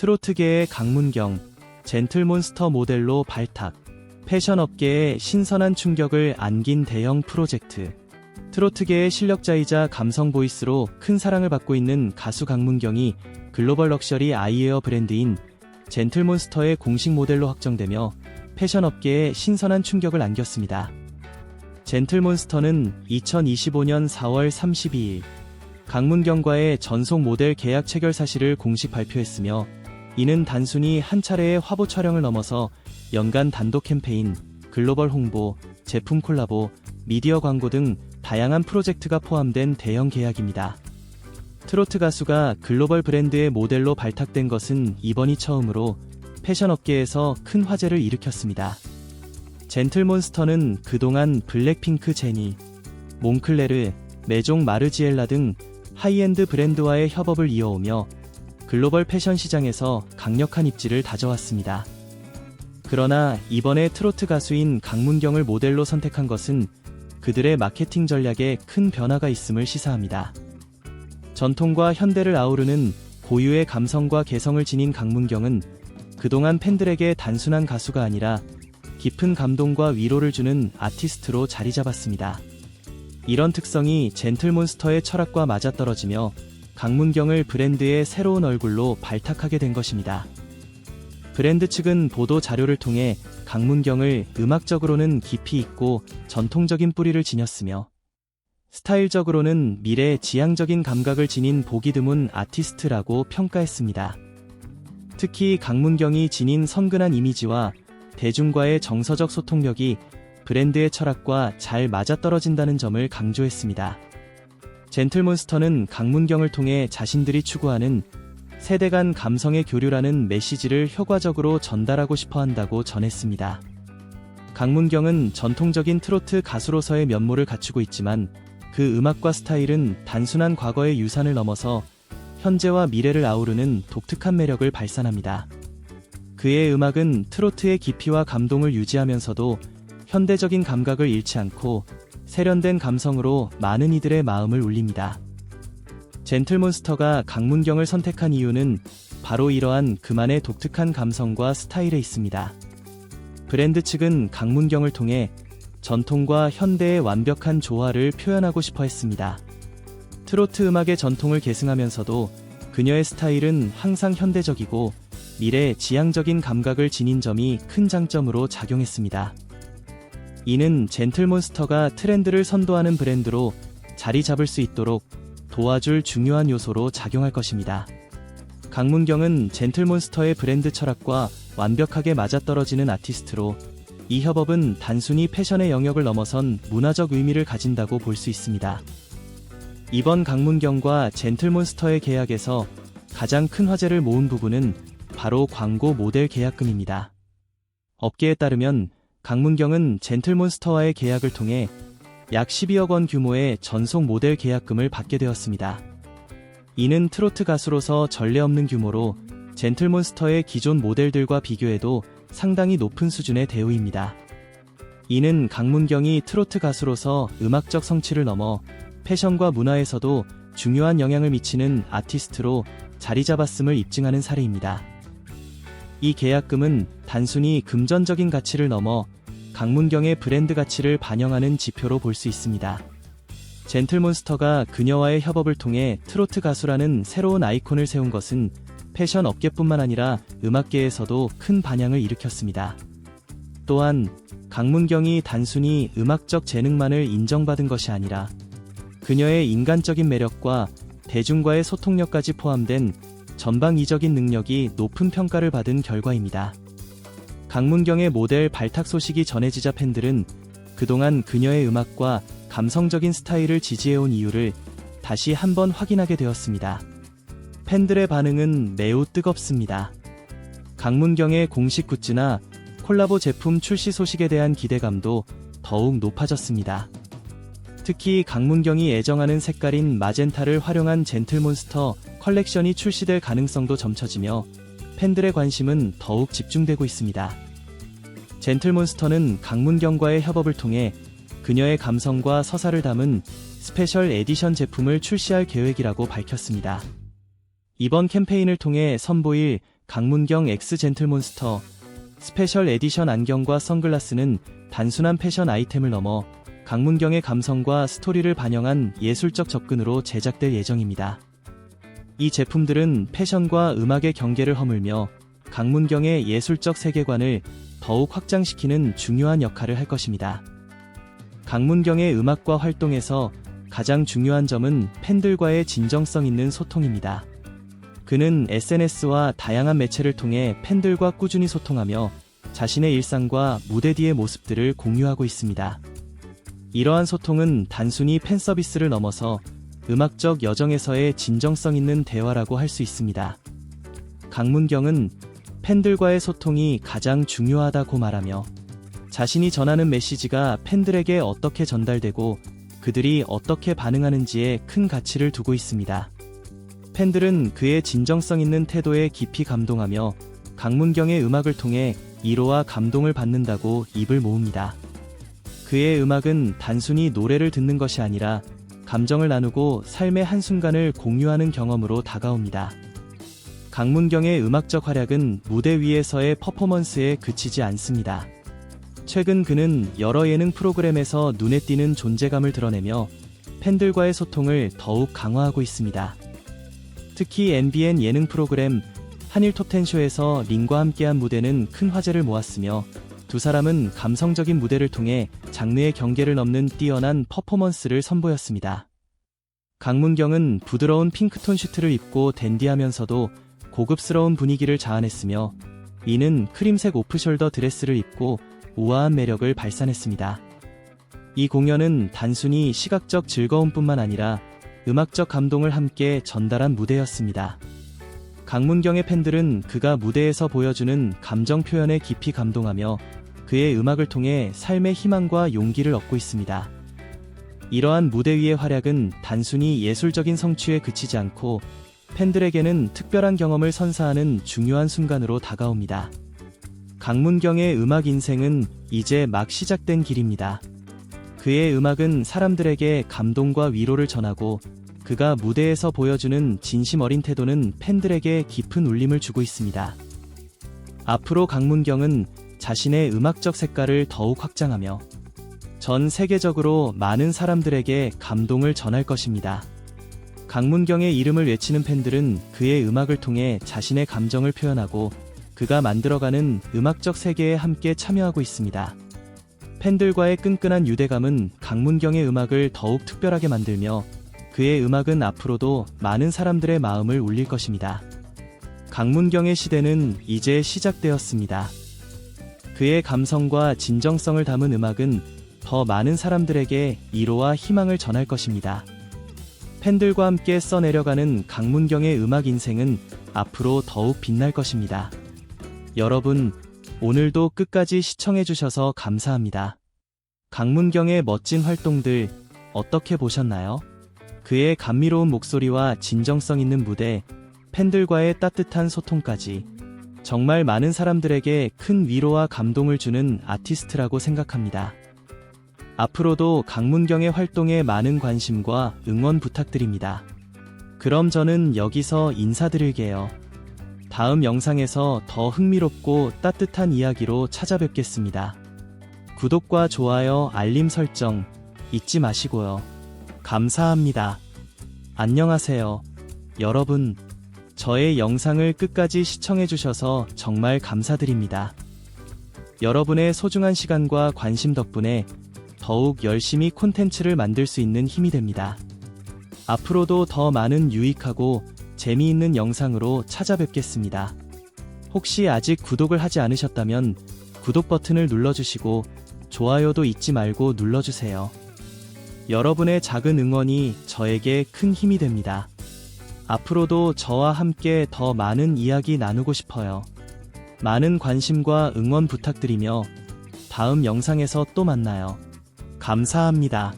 트로트계의 강문경, 젠틀몬스터 모델로 발탁, 패션 업계에 신선한 충격을 안긴 대형 프로젝트. 트로트계의 실력자이자 감성 보이스로 큰 사랑을 받고 있는 가수 강문경이 글로벌 럭셔리 아이웨어 브랜드인 젠틀몬스터의 공식 모델로 확정되며 패션 업계에 신선한 충격을 안겼습니다. 젠틀몬스터는 2025년 4월 32일 강문경과의 전속 모델 계약 체결 사실을 공식 발표했으며 이는 단순히 한 차례의 화보 촬영을 넘어서 연간 단독 캠페인, 글로벌 홍보, 제품 콜라보, 미디어 광고 등 다양한 프로젝트가 포함된 대형 계약입니다. 트로트 가수가 글로벌 브랜드의 모델로 발탁된 것은 이번이 처음으로 패션 업계에서 큰 화제를 일으켰습니다. 젠틀몬스터는 그동안 블랙핑크 제니, 몽클레르, 메종 마르지엘라 등 하이엔드 브랜드와의 협업을 이어오며 글로벌 패션 시장에서 강력한 입지를 다져왔습니다. 그러나 이번에 트로트 가수인 강문경을 모델로 선택한 것은 그들의 마케팅 전략에 큰 변화가 있음을 시사합니다. 전통과 현대를 아우르는 고유의 감성과 개성을 지닌 강문경은 그동안 팬들에게 단순한 가수가 아니라 깊은 감동과 위로를 주는 아티스트로 자리 잡았습니다. 이런 특성이 젠틀몬스터의 철학과 맞아떨어지며 강문경을 브랜드의 새로운 얼굴로 발탁하게 된 것입니다. 브랜드 측은 보도 자료를 통해 강문경을 음악적으로는 깊이 있고 전통적인 뿌리를 지녔으며 스타일적으로는 미래 지향적인 감각을 지닌 보기 드문 아티스트라고 평가했습니다. 특히 강문경이 지닌 성근한 이미지와 대중과의 정서적 소통력이 브랜드의 철학과 잘 맞아떨어진다는 점을 강조했습니다. 젠틀몬스터는 강문경을 통해 자신들이 추구하는 세대 간 감성의 교류라는 메시지를 효과적으로 전달하고 싶어 한다고 전했습니다. 강문경은 전통적인 트로트 가수로서의 면모를 갖추고 있지만 그 음악과 스타일은 단순한 과거의 유산을 넘어서 현재와 미래를 아우르는 독특한 매력을 발산합니다. 그의 음악은 트로트의 깊이와 감동을 유지하면서도 현대적인 감각을 잃지 않고 세련된 감성으로 많은 이들의 마음을 울립니다. 젠틀몬스터가 강문경을 선택한 이유는 바로 이러한 그만의 독특한 감성과 스타일에 있습니다. 브랜드 측은 강문경을 통해 전통과 현대의 완벽한 조화를 표현하고 싶어 했습니다. 트로트 음악의 전통을 계승하면서도 그녀의 스타일은 항상 현대적이고 미래 지향적인 감각을 지닌 점이 큰 장점으로 작용했습니다. 이는 젠틀몬스터가 트렌드를 선도하는 브랜드로 자리 잡을 수 있도록 도와줄 중요한 요소로 작용할 것입니다. 강문경은 젠틀몬스터의 브랜드 철학과 완벽하게 맞아떨어지는 아티스트로 이 협업은 단순히 패션의 영역을 넘어선 문화적 의미를 가진다고 볼 수 있습니다. 이번 강문경과 젠틀몬스터의 계약에서 가장 큰 화제를 모은 부분은 바로 광고 모델 계약금입니다. 업계에 따르면 강문경은 젠틀몬스터와의 계약을 통해 약 12억 원 규모의 전속 모델 계약금을 받게 되었습니다. 이는 트로트 가수로서 전례 없는 규모로 젠틀몬스터의 기존 모델들과 비교해도 상당히 높은 수준의 대우입니다. 이는 강문경이 트로트 가수로서 음악적 성취를 넘어 패션과 문화에서도 중요한 영향을 미치는 아티스트로 자리 잡았음을 입증하는 사례입니다. 이 계약금은 단순히 금전적인 가치를 넘어 강문경의 브랜드 가치를 반영하는 지표로 볼 수 있습니다. 젠틀몬스터가 그녀와의 협업을 통해 트로트 가수라는 새로운 아이콘을 세운 것은 패션 업계뿐만 아니라 음악계에서도 큰 반향을 일으켰습니다. 또한 강문경이 단순히 음악적 재능만을 인정받은 것이 아니라 그녀의 인간적인 매력과 대중과의 소통력까지 포함된 전방위적인 능력이 높은 평가를 받은 결과입니다. 강문경의 모델 발탁 소식이 전해지자 팬들은 그동안 그녀의 음악과 감성적인 스타일을 지지해온 이유를 다시 한번 확인하게 되었습니다. 팬들의 반응은 매우 뜨겁습니다. 강문경의 공식 굿즈나 콜라보 제품 출시 소식에 대한 기대감도 더욱 높아졌습니다. 특히 강문경이 애정하는 색깔인 마젠타를 활용한 젠틀몬스터 컬렉션이 출시될 가능성도 점쳐지며 팬들의 관심은 더욱 집중되고 있습니다. 젠틀몬스터는 강문경과의 협업을 통해 그녀의 감성과 서사를 담은 스페셜 에디션 제품을 출시할 계획이라고 밝혔습니다. 이번 캠페인을 통해 선보일 강문경 X 젠틀몬스터 스페셜 에디션 안경과 선글라스는 단순한 패션 아이템을 넘어 강문경의 감성과 스토리를 반영한 예술적 접근으로 제작될 예정입니다. 이 제품들은 패션과 음악의 경계를 허물며 강문경의 예술적 세계관을 더욱 확장시키는 중요한 역할을 할 것입니다. 강문경의 음악과 활동에서 가장 중요한 점은 팬들과의 진정성 있는 소통입니다. 그는 SNS와 다양한 매체를 통해 팬들과 꾸준히 소통하며 자신의 일상과 무대 뒤의 모습들을 공유하고 있습니다. 이러한 소통은 단순히 팬 서비스를 넘어서 음악적 여정에서의 진정성 있는 대화라고 할 수 있습니다. 강문경은 팬들과의 소통이 가장 중요하다고 말하며 자신이 전하는 메시지가 팬들에게 어떻게 전달되고 그들이 어떻게 반응하는지에 큰 가치를 두고 있습니다. 팬들은 그의 진정성 있는 태도에 깊이 감동하며 강문경의 음악을 통해 이로와 감동을 받는다고 입을 모읍니다. 그의 음악은 단순히 노래를 듣는 것이 아니라 감정을 나누고 삶의 한순간을 공유하는 경험으로 다가옵니다. 강문경의 음악적 활약은 무대 위에서의 퍼포먼스에 그치지 않습니다. 최근 그는 여러 예능 프로그램에서 눈에 띄는 존재감을 드러내며 팬들과의 소통을 더욱 강화하고 있습니다. 특히 MBN 예능 프로그램 한일 톱텐쇼에서 링과 함께한 무대는 큰 화제를 모았으며 두 사람은 감성적인 무대를 통해 장르의 경계를 넘는 뛰어난 퍼포먼스를 선보였습니다. 강문경은 부드러운 핑크톤 슈트를 입고 댄디하면서도 고급스러운 분위기를 자아냈으며 이는 크림색 오프숄더 드레스를 입고 우아한 매력을 발산했습니다. 이 공연은 단순히 시각적 즐거움뿐만 아니라 음악적 감동을 함께 전달한 무대였습니다. 강문경의 팬들은 그가 무대에서 보여주는 감정 표현에 깊이 감동하며 그의 음악을 통해 삶의 희망과 용기를 얻고 있습니다. 이러한 무대 위의 활약은 단순히 예술적인 성취에 그치지 않고 팬들에게는 특별한 경험을 선사하는 중요한 순간으로 다가옵니다. 강문경의 음악 인생은 이제 막 시작된 길입니다. 그의 음악은 사람들에게 감동과 위로를 전하고 그가 무대에서 보여주는 진심 어린 태도는 팬들에게 깊은 울림을 주고 있습니다. 앞으로 강문경은 자신의 음악적 색깔을 더욱 확장하며 전 세계적으로 많은 사람들에게 감동을 전할 것입니다. 강문경의 이름을 외치는 팬들은 그의 음악을 통해 자신의 감정을 표현하고 그가 만들어가는 음악적 세계에 함께 참여하고 있습니다. 팬들과의 끈끈한 유대감은 강문경의 음악을 더욱 특별하게 만들며 그의 음악은 앞으로도 많은 사람들의 마음을 울릴 것입니다. 강문경의 시대는 이제 시작되었습니다. 그의 감성과 진정성을 담은 음악은 더 많은 사람들에게 이로와 희망을 전할 것입니다. 팬들과 함께 써내려가는 강문경의 음악 인생은 앞으로 더욱 빛날 것입니다. 여러분, 오늘도 끝까지 시청해주셔서 감사합니다. 강문경의 멋진 활동들 어떻게 보셨나요? 그의 감미로운 목소리와 진정성 있는 무대, 팬들과의 따뜻한 소통까지 정말 많은 사람들에게 큰 위로와 감동을 주는 아티스트라고 생각합니다. 앞으로도 강문경의 활동에 많은 관심과 응원 부탁드립니다. 그럼 저는 여기서 인사드릴게요. 다음 영상에서 더 흥미롭고 따뜻한 이야기로 찾아뵙겠습니다. 구독과 좋아요, 알림 설정 잊지 마시고요. 감사합니다. 안녕하세요. 여러분, 저의 영상을 끝까지 시청해주셔서 정말 감사드립니다. 여러분의 소중한 시간과 관심 덕분에 더욱 열심히 콘텐츠를 만들 수 있는 힘이 됩니다. 앞으로도 더 많은 유익하고 재미있는 영상으로 찾아뵙겠습니다. 혹시 아직 구독을 하지 않으셨다면 구독 버튼을 눌러주시고 좋아요도 잊지 말고 눌러주세요. 여러분의 작은 응원이 저에게 큰 힘이 됩니다. 앞으로도 저와 함께 더 많은 이야기 나누고 싶어요. 많은 관심과 응원 부탁드리며 다음 영상에서 또 만나요. 감사합니다.